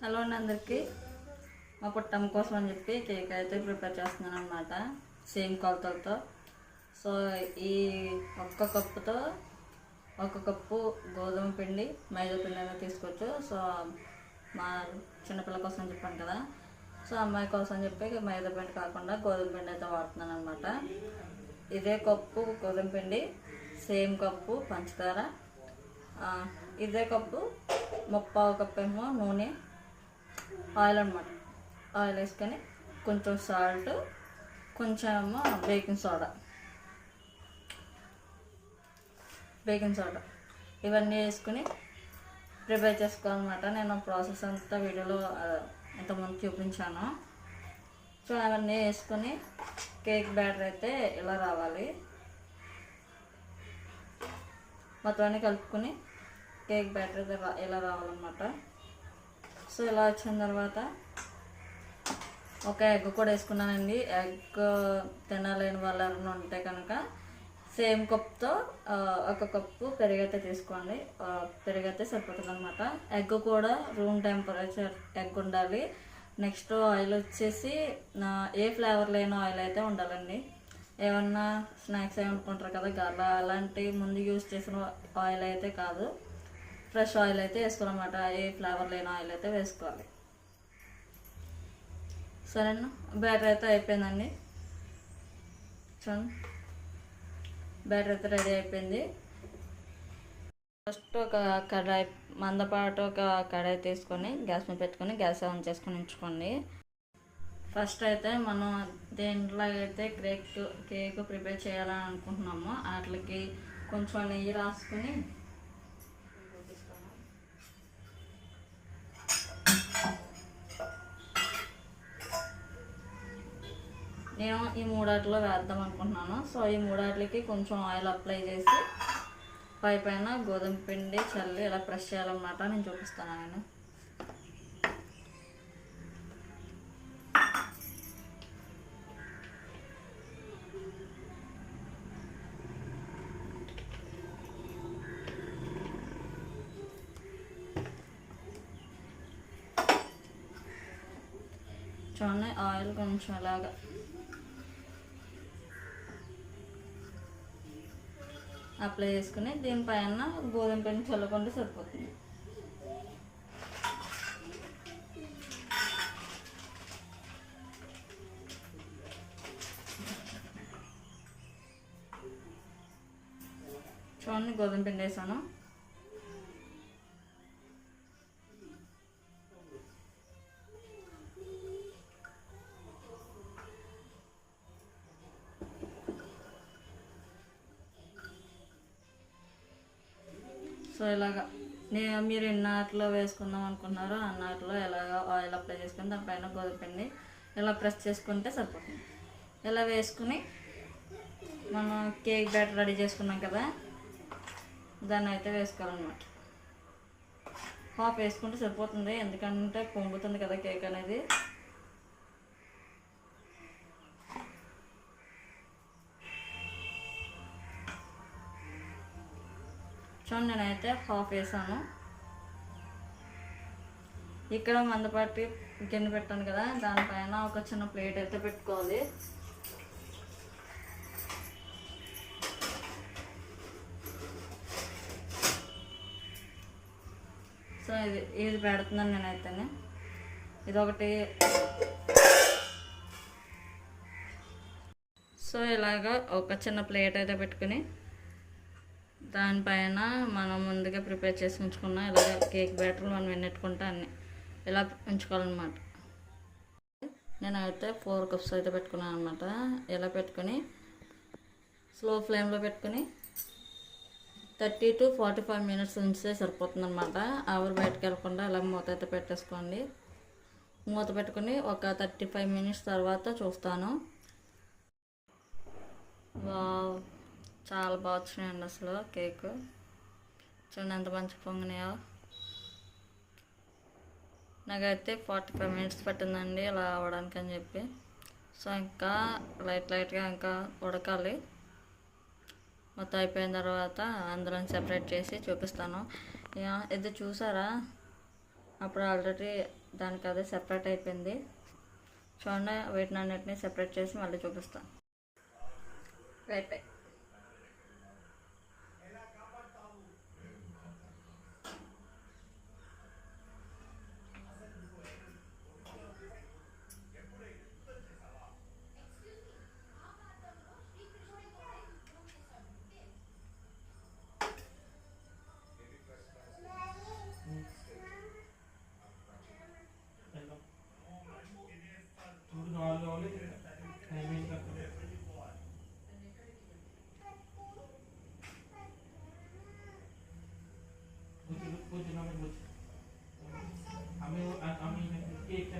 Hello అండి అందరికీ. మా పుట్టమ్మ కోసం అని చెప్పి కేక్ అయితే ప్రిపేర్ చేస్తున్నాను అనమాట సేమ్ కొలతలతో. సో ఈ ఒక్క కప్పుతో ఒక కప్పు గోధుమ పిండి మైదా పిండి అనేది తీసుకోవచ్చు. సో మా చిన్నపిల్ల కోసం అని చెప్పాను కదా. సో అమ్మాయి కోసం అని చెప్పి మైదా పిండి కాకుండా గోధుమ పిండి అయితే వాడుతున్నాను అనమాట ఇదే కప్పు గోధుమ పిండి సేమ్ కప్పు పంచదార. ఇదే కప్పు ముప్పావు కప్పు ఏమో నూనె ఆయిల్ అనమాట ఆయిల్ వేసుకొని కొంచెం సాల్ట్ కొంచెం బేకింగ్ సోడా. Baking soda. ఇవన్నీ వేసుకుని ప్రిపేర్ చేసుకోవాలన్నమాట. నేను ప్రాసెస్ అంతా వీడియోలో ఆ, ఇంతకుముందు చూపించాను. సో అవన్నీ వేసుకొని కేక్ బ్యాటర్ అయితే ఇలా రావాలి. మొత్తం అన్నీ కలుపుకొని కేక్ బ్యాటర్ అయితే ఇలా రావాలన్నమాట. సో ఇలా వచ్చిన తర్వాత ఒక ఎగ్ కూడా వేసుకున్నానండి. ఎగ్ తినలేని వాళ్ళు ఎవరైనా ఉంటే కనుక సేమ్ కప్తో ఒక కప్పు పెరుగైతే తీసుకోండి. పెరుగైతే సరిపోతుంది అనమాట ఎగ్ కూడా రూమ్ టెంపరేచర్ ఎగ్ ఉండాలి. నెక్స్ట్ ఆయిల్ వచ్చేసి నా ఏ ఫ్లేవర్ లేని ఆయిల్ అయితే ఉండాలండి. ఏమన్నా స్నాక్స్ ఏమనుకుంటారు కదా గర్ల అలాంటి ముందు యూజ్ చేసిన ఆయిల్ అయితే కాదు. ఫ్రెష్ ఆయిల్ అయితే వేసుకోవాలన్నమాట. ఏ ఫ్లేవర్ లేని ఆయిల్ అయితే వేసుకోవాలి. సరేనా? బ్యాటర్ అయితే అయిపోయిందండి. చూడండి. బ్యాటర్ అయితే రెడీ అయిపోయింది. ఫస్ట్ ఒక కడాయి మందపాటు ఒక కడాయి తీసుకొని గ్యాస్ మీద పెట్టుకొని గ్యాస్ ఆన్ చేసుకొని ఉంచుకోండి. ఫస్ట్ అయితే మనం దేంట్లో అయితే కేక్ కేక్ ప్రిపేర్ చేయాలని అనుకుంటున్నామో వాటికి కొంచెం నెయ్యి రాసుకొని నేను ఈ మూడాటిలో వేద్దాం అనుకుంటున్నాను. సో ఈ మూడాటికి కొంచెం ఆయిల్ అప్లై చేసి పై పైన గోధుమ పిండి చల్లి ఇలా ప్రెస్ చేయాలన్నమాట. నేను చూపిస్తాను నేను చూడండి ఆయిల్ కొంచెం అలాగా. అప్లై చేసుకుని దీనిపైన గోధుమ పిండి చల్లకుండా సరిపోతుంది. చూడండి గోధుమ పిండి వేసాను. సో ఇలాగా. నేను మీరు ఎన్నాటిలో వేసుకుందాం అనుకున్నారో అన్నాటిలో ఎలాగ ఆయిల్ అప్లై చేసుకుని దానిపైన గోధుమ పిండి ఇలా ప్రెస్ చేసుకుంటే సరిపోతుంది. ఇలా వేసుకుని మనం కేక్ బ్యాటర్ రెడీ చేసుకున్నాం కదా దాన్ని అయితే వేసుకోవాలన్నమాట. హాఫ్ వేసుకుంటే సరిపోతుంది ఎందుకంటే పొంగుతుంది కదా కేక్ అనేది. చూడండి నేనైతే హాఫ్ వేసాను. ఇక్కడ మందపాటి గిన్నె పెట్టాను కదా దానిపైన ఒక చిన్న ప్లేట్ అయితే పెట్టుకోవాలి. సో ఇది ఇది పెడుతున్నాను నేనైతే ఇది ఒకటి సో ఇలాగా ఒక చిన్న ప్లేట్ అయితే పెట్టుకుని దానిపైన మనం ముందుగా ప్రిపేర్ చేసి ఉంచుకున్న ఇలాగ కేక్ బ్యాటర్లు మనం ఎన్నెట్టుకుంటే అన్ని ఇలా ఉంచుకోవాలన్నమాట. నేను అయితే ఫోర్ కప్స్ అయితే పెట్టుకున్నాను అనమాట ఇలా పెట్టుకొని స్లో ఫ్లేమ్లో పెట్టుకొని thirty to forty five minutes ఉంచితే సరిపోతుంది అనమాట ఆవిరి బయటకు వెళ్ళకుండా ఇలా మూత అయితే పెట్టేసుకోండి. మూత పెట్టుకుని ఒక థర్టీ ఫైవ్ మినిట్స్ తర్వాత చూస్తాను. చాలా బాగా వచ్చినాయండి అసలు కేక్. చూడండి ఎంత మంచి పొంగినాయో. నాకైతే ఫార్టీ ఫైవ్ మినిట్స్ పట్టిందండి ఇలా అవ్వడానికి అని చెప్పి. సో ఇంకా లైట్ లైట్గా ఇంకా ఉడకాలి. మొత్తం అయిపోయిన తర్వాత అందరం సెపరేట్ చేసి చూపిస్తాను. ఇది చూసారా? అప్పుడు ఆల్రెడీ దానికి అదే సెపరేట్ అయిపోయింది. చూడండి వీటిని అన్నిటిని సెపరేట్ చేసి మళ్ళీ చూపిస్తాను అయిపోయి. আমি আমি কে একটা